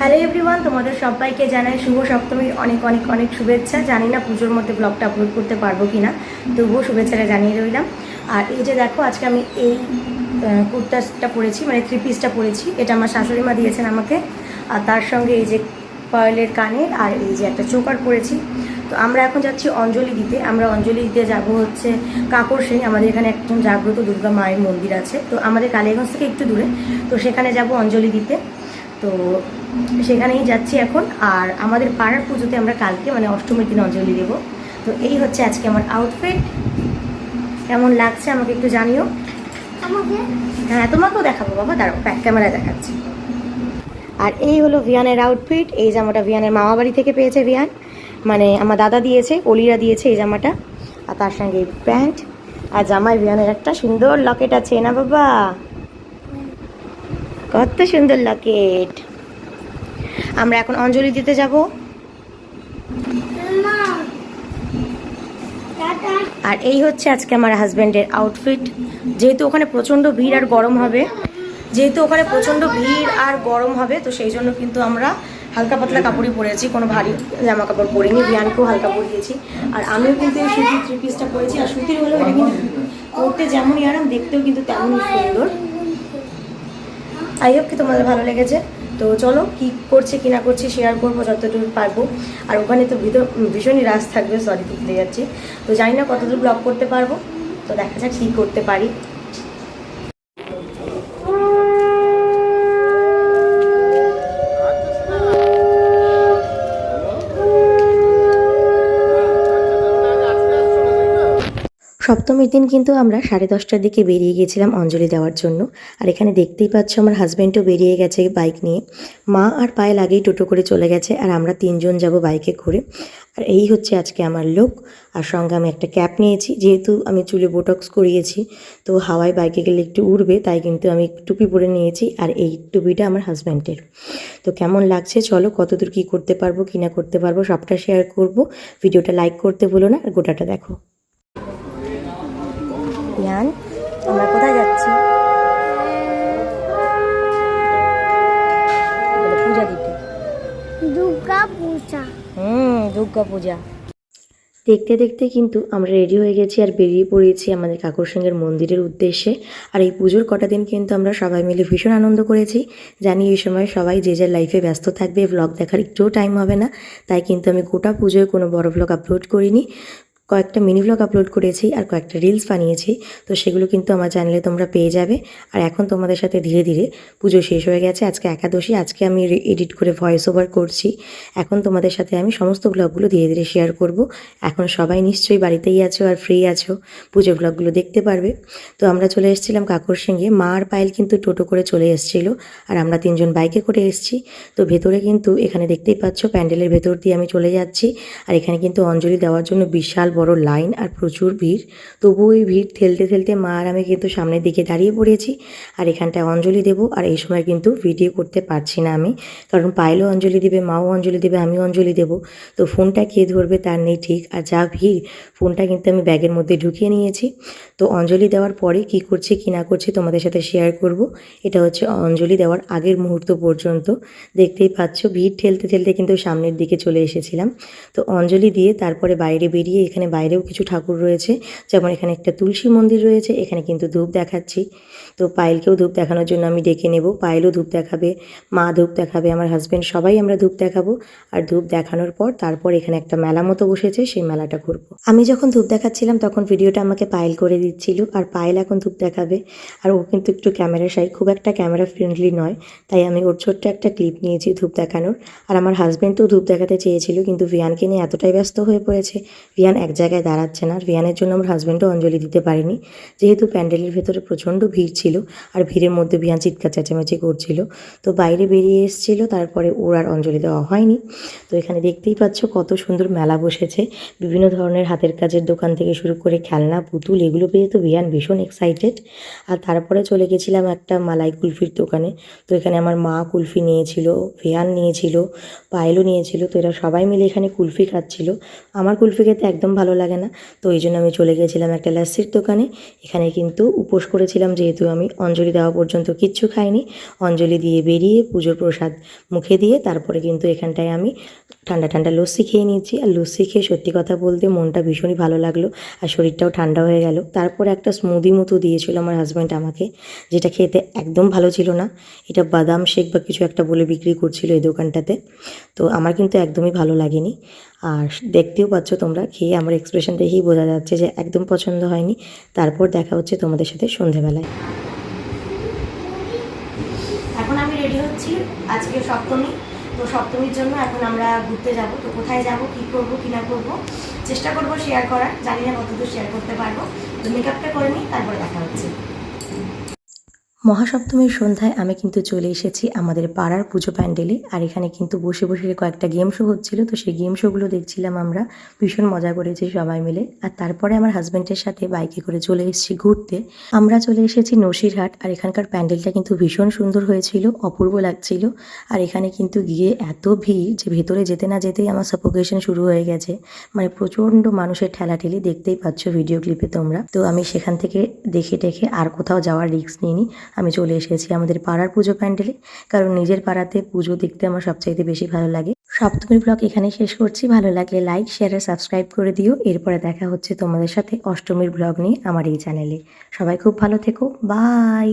Hello everyone তোমাদের সবাইকে জানাই শুভ সপ্তমীর অনেক অনেক অনেক শুভেচ্ছা। জানি না পুজোর মধ্যে ব্লগটা আপলোড করতে পারব কি না তবুও শুভেচ্ছাটা জানিয়ে রইলাম। আর এই যে দেখো, আজকে আমি এই কুর্তাটা পরেছি মানে থ্রি পিসটা পরেছি। এটা আমার শাশুড়ি মা দিয়েছেন আমাকে। আর তার সঙ্গে এই যে পার্লের কানের আর এই যে একটা চোকার পরেছি। তো আমরা এখন যাচ্ছি অঞ্জলি দিতে। আমরা অঞ্জলি দিতে যাব হচ্ছে কাকর সিং আমাদের এখানে একজন জাগ্রত দুর্গা মায়ের মন্দির আছে। তো আমাদের কালীগঞ্জ থেকে একটু দূরে। তো সেখানে যাব অঞ্জলি দিতে। তো সেখানেই যাচ্ছি এখন। আর আমাদের পাড়ার পুজোতে আমরা কালকে মানে অষ্টমীর দিন অঞ্জলি দেব। তো এই হচ্ছে আজকে আমার আউটফিট কেমন লাগছে আমাকে একটু জানিও। আমাকে হ্যাঁ তোমাকেও দেখাবো বাবা। দাঁড়াও ব্যাক ক্যামেরায় দেখাচ্ছি। আর এই হলো ভিয়ানের আউটফিট এই জামাটা ভিয়ানের মামা বাড়ি থেকে পেয়েছে ভিয়ান। মানে আমার দাদা দিয়েছে অলিরা দিয়েছে এই জামাটা। আর তার সঙ্গে এই প্যান্ট। আর জামায় ভিয়ানের একটা সুন্দর লকেট আছে না বাবা? কত সুন্দর লকেট। আমরা এখন অঞ্জলি দিতে যাব। আর এই হচ্ছে আজকে আমার হাজব্যান্ডের আউটফিট যেহেতু ওখানে প্রচণ্ড ভিড় আর গরম হবে যেহেতু ওখানে প্রচণ্ড ভিড় আর গরম হবে তো সেই জন্য কিন্তু আমরা হালকা পাতলা কাপড়ই পরেছি কোনো ভারী জামা কাপড় পরিনি বিয়ানকেও হালকা পরিয়েছি আর আমিও কিন্তু এই সুতির থ্রি পিসটা পরেছি আর সুতির হলেও এটা কিন্তু পরতে যেমনই আরাম দেখতেও কিন্তু তেমনই সুন্দর। আই হোপ কি তোমাদের ভালো লেগেছে। তো চলো কি করছে, কি না করছে শেয়ার করব যতটুকু পারব। আর ওখানে তো ভীষণই রাস থাকবে সরি তুলতে যাচ্ছি। তো জানি না কতদূর ব্লগ করতে পারব। তো দেখা যাক কী করতে পারি। সপ্তমীর দিন কিন্তু আমরা সাড়ে দশটার দিকে বেরিয়ে গেছিলাম অঞ্জলি দেওয়ার জন্য। আর এখানে দেখতেই পাচ্ছ আমার হাজব্যান্ডও বেরিয়ে গেছে বাইক নিয়ে। মা আর পায়েল আগেই টোটো করে চলে গেছে আর আমরা তিনজন যাব বাইকে করে। আর এই হচ্ছে আজকে আমার লোক আর সঙ্গে আমি একটা ক্যাপ নিয়েছি। যেহেতু আমি চুলে বোটক্স করিয়েছি, তো হাওয়ায় বাইকে গেলে একটু উড়বে, তাই কিন্তু আমি টুপি পরে নিয়েছি। আর এই টুপিটা আমার হাজব্যান্ডের তো কেমন লাগছে চলো কতদূর কী করতে পারব, কি না করতে পারব, সবটা শেয়ার করব। ভিডিওটা লাইক করতে ভুলো না, আর গোটাটা দেখো। হুম দুর্গা পূজা দেখতে দেখতে কিন্তু আমরা রেডি হয়ে গেছি আর বেরিয়ে পড়েছি আমাদের কাকুর সিংহের মন্দিরের উদ্দেশ্যে। আর এই পুজোর কটা দিন কিন্তু আমরা সবাই মিলে ভীষণ আনন্দ করেছি। জানি এই সময় সবাই যে যার লাইফে ব্যস্ত থাকবে ব্লগ দেখার একটুও টাইম হবে না। তাই কিন্তু আমি গোটা পুজোয় কোনো বড় ব্লগ আপলোড করিনি। কয়েকটা মিনি ব্লগ আপলোড করেছি আর কয়েকটা রিলস বানিয়েছি। তো সেগুলো কিন্তু আমার চ্যানেলে তোমরা পেয়ে যাবে। আর এখন তোমাদের সাথে ধীরে ধীরে পুজো শেষ হয়ে গেছে। আজকে একাদশী, আজকে আমি এডিট করে ভয়েস ওভার করছি। এখন তোমাদের সাথে আমি সমস্ত ব্লগগুলো ধীরে ধীরে শেয়ার করব। এখন সবাই নিশ্চয়ই বাড়িতেই আছো আর ফ্রি আছো। পুজো ব্লগগুলো দেখতে পারবে। তো আমরা চলে এসেছিলাম কাকুর সঙ্গে। মা আর পায়েল কিন্তু টোটো করে চলে এসেছিল। আর আমরা তিনজন বাইকে করে এসেছি। তো ভেতরে কিন্তু এখানে দেখতেই পাচ্ছ, প্যান্ডেলের ভেতর দিয়ে আমি চলে যাচ্ছি। আর এখানে কিন্তু অঞ্জলি দেওয়ার জন্য বিশাল বড় লাইন আর প্রচুর ভিড়। তবুও এই ভিড় ঠেলতে ঠেলতে মা আর আমি কিন্তু সামনের দিকে দাঁড়িয়ে পড়েছি। আর এখানটায় অঞ্জলি দেবো। আর এই সময় কিন্তু ভিডিও করতে পারছি না আমি। কারণ পায়েলও অঞ্জলি দেবে, মাও অঞ্জলি দেবে, আমিও অঞ্জলি দেবো। তো ফোনটা কে ধরবে তার নেই ঠিক। আর যা ভিড়, ফোনটা কিন্তু আমি ব্যাগের মধ্যে ঢুকিয়ে নিয়েছি। তো অঞ্জলি দেওয়ার পরে কি করছি, কি না করছি তোমাদের সাথে শেয়ার করব। এটা হচ্ছে অঞ্জলি দেওয়ার আগের মুহূর্ত পর্যন্ত। দেখতেই পাচ্ছ, ভিড় ঠেলতে ঠেলতে কিন্তু সামনের দিকে চলে এসেছিলাম। তো অঞ্জলি দিয়ে তারপরে বাইরে বেরিয়ে এখানে বাইরেও কিছু ঠাকুর রয়েছে। যেমন এখানে একটা তুলসী মন্দির রয়েছে, এখানে কিন্তু ধূপ দেখাচ্ছি। তো পায়েলকেও ধূপ দেখানোর জন্য আমি ডেকে নেব। পায়েলও ধূপ দেখাবে, মা ধূপ দেখাবে, আমার হাজব্যান্ড সবাই আমরা ধূপ দেখাবো। আর ধূপ দেখানোর পর তারপর এখানে একটা মেলা মতো বসেছে, সেই মেলাটা ঘুরবো। আমি যখন ধূপ দেখাচ্ছিলাম তখন ভিডিওটা আমাকে পায়েল করে দিচ্ছিল, আর পায়েল এখন ধূপ দেখাবে। আর ও কিন্তু একটু ক্যামেরা সাই খুব একটা ক্যামেরা ফ্রেন্ডলি নয়। তাই আমি ওর ছোট্ট একটা ক্লিপ নিয়েছি ধূপ দেখানোর। আর আমার হাজব্যান্ড তো ধূপ দেখাতে চেয়েছিল, কিন্তু ভিয়ানকে নিয়ে এতটাই ব্যস্ত হয়ে পড়েছে। ভিয়ান এক জায়গায় দাঁড়াচ্ছে না। আর ভিয়ানের জন্য আমার হাজব্যান্ডও অঞ্জলি দিতে পারেনি। যেহেতু প্যান্ডেলের ভেতরে প্রচণ্ড ভিড় ছিল আর ভিড়ের মধ্যে ভিয়ান চিৎকার চেঁচামেচি করছিল। তো বাইরে বেরিয়ে এসেছিল, তারপরে ওর আর অঞ্জলি দেওয়া হয়নি। তো এখানে দেখতেই পাচ্ছ কত সুন্দর মেলা বসেছে। বিভিন্ন ধরনের হাতের কাজের দোকান থেকে শুরু করে খেলনা, পুতুল, এগুলো পেয়ে তো ভিয়ান ভীষণ এক্সাইটেড আর তারপরে চলে গেছিলাম একটা মালাই কুলফির দোকানে। তো এখানে আমার মা কুলফি নিয়েছিল ভিয়ান নিয়েছিল, পায়েলও নিয়েছিল। তো এরা সবাই মিলে এখানে কুলফি খাচ্ছিল। আমার কুলফি খেতে একদম ভালো ভালো লাগে না। তো এই জন্য আমি চলে গিয়েছিলাম একটা লাস্সির দোকানে। এখানে কিন্তু উপোস করেছিলাম, যেহেতু আমি অঞ্জলি দেওয়া পর্যন্ত কিচ্ছু খাইনি। অঞ্জলি দিয়ে বেরিয়ে পুজোর প্রসাদ মুখে দিয়ে তারপরে কিন্তু এখানটায় আমি ঠান্ডা ঠান্ডা লস্যি খেয়ে নিয়েছি। আর লস্যি খেয়ে সত্যি কথা বলতে মনটা ভীষণই ভালো লাগল আর শরীরটাও ঠান্ডা হয়ে গেল। তারপরে একটা স্মুদি মতো দিয়েছিল আমার হাজব্যান্ড আমাকে, যেটা খেতে একদম ভালো ছিল না। এটা বাদাম শেক বা কিছু একটা বলে বিক্রি করছিল এই দোকানটাতে। তো আমার কিন্তু একদমই ভালো লাগেনি। আর দেখতেও পাচ্ছ তোমরা, খেয়ে আমার এক্সপ্রেশন দেখেই বোঝা যাচ্ছে যে একদম পছন্দ হয়নি। তারপর দেখা হচ্ছে তোমাদের সাথে সন্ধেবেলায়। এখন আমি রেডি হচ্ছি। আজকে সপ্তমী। তো সপ্তমীর জন্য এখন আমরা ঘুরতে যাব। তো কোথায় যাব, কি করব, কি না করব, চেষ্টা করব শেয়ার করার। জানি না কতদূর শেয়ার করতে পারব। তো মেকআপটা করে নিই, তারপরে দেখা হচ্ছে। মহাসপ্তমীর সন্ধ্যায় আমি কিন্তু চলে এসেছি আমাদের পাড়ার পুজো প্যান্ডেলে, আর এখানে কিন্তু বসে বসে কয়েকটা গেম শো হচ্ছিল। তো সেই গেম শোগুলো দেখছিলাম আমরা, ভীষণ মজা করেছি সবাই মিলে। আর তারপরে আমার হাজব্যান্ডের সাথে বাইকে করে চলে এসেছি ঘুরতে। আমরা চলে এসেছি নসিরহাট, আর এখানকার প্যান্ডেলটা কিন্তু ভীষণ সুন্দর হয়েছিল, অপূর্ব লাগছিল। আর এখানে কিন্তু গিয়ে এত ভিড় যে ভেতরে যেতে না যেতেই আমার সাফোকেশন শুরু হয়ে গেছে। মানে প্রচণ্ড মানুষের ঠেলাঠেলি দেখতেই পাচ্ছ ভিডিও ক্লিপে তোমরা। তো আমি সেখান থেকে দেখে টেখে আর কোথাও যাওয়ার রিস্ক নিইনি। আমি চলে এসেছি আমাদের পাড়ার পুজো প্যান্ডেলে, কারণ নিজের পাড়াতে পুজো দেখতে আমার সবচাইতে বেশি ভালো লাগে। সপ্তমীর ব্লগ এখানে শেষ করছি। ভালো লাগলে লাইক শেয়ার আর সাবস্ক্রাইব করে দিও। এরপরে দেখা হচ্ছে তোমাদের সাথে অষ্টমীর ব্লগ নিয়ে আমার এই চ্যানেলে সবাই খুব ভালো থেকো। বাই